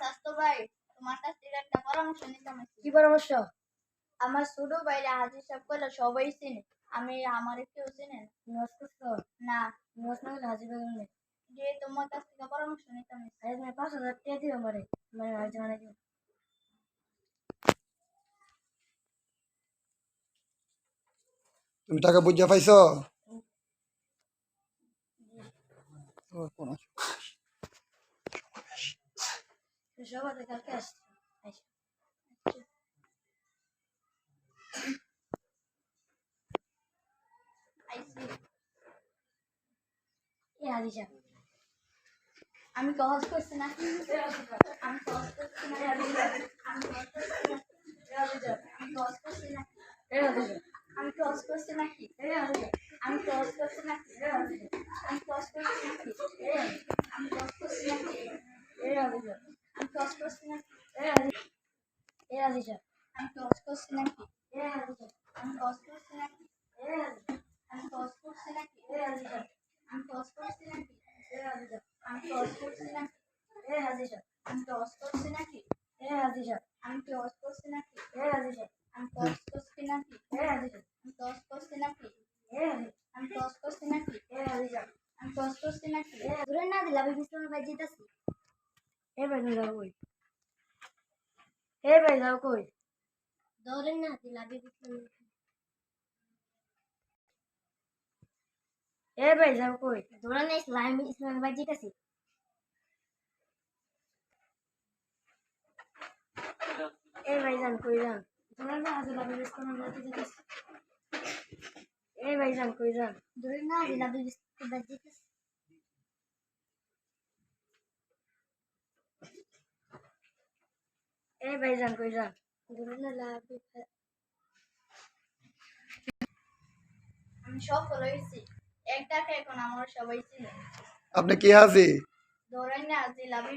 স্বাস্থ্য ভাই তোমার কাছ থেকে একটা পরামর্শ নিতাম কি পরামর্শ? আমার ছোট ভাইরা হাজির সাহেব করলে সবাই চিনে। আমি আমার কেউ চিনে না। হাজির বেগুন নেই যে তোমার কাছ থেকে পরামর্শ নিতাম পাঁচ হাজার টাকা দিও আমারে। মানে হাজির মানে তুমি টাকা বুঝা পাইছো? সবাই কালকে আসছে আমি কহজ করছি না আমি কহজ করছি না আমি কহজ করছি না আমি ক্রস করছি নাকি আমি ক্রস করছি নাকি আমি ক্রস করছি নাকি আমি ক্রস করছি নাকি Durante la Biblia, no me ए भाई जाओ कोई ए भाई जाओ कोई दौड़े ना दिला ए भाई जाओ कोई दौड़ा ना इस्लाम इस्लाम भाई जी कैसे ए भाई जान कोई जान दौड़ा ना आज लाभी इसको ना का सी ए भाई जान कोई जान दौड़े ना आज लाभी इसको बजी এই ভাইজান কই যান? দুরুনা লাভি আমি সব ফলোইছি একটাকে এখন আমার সবাই আপনি কি হাজি? না আজি লাভি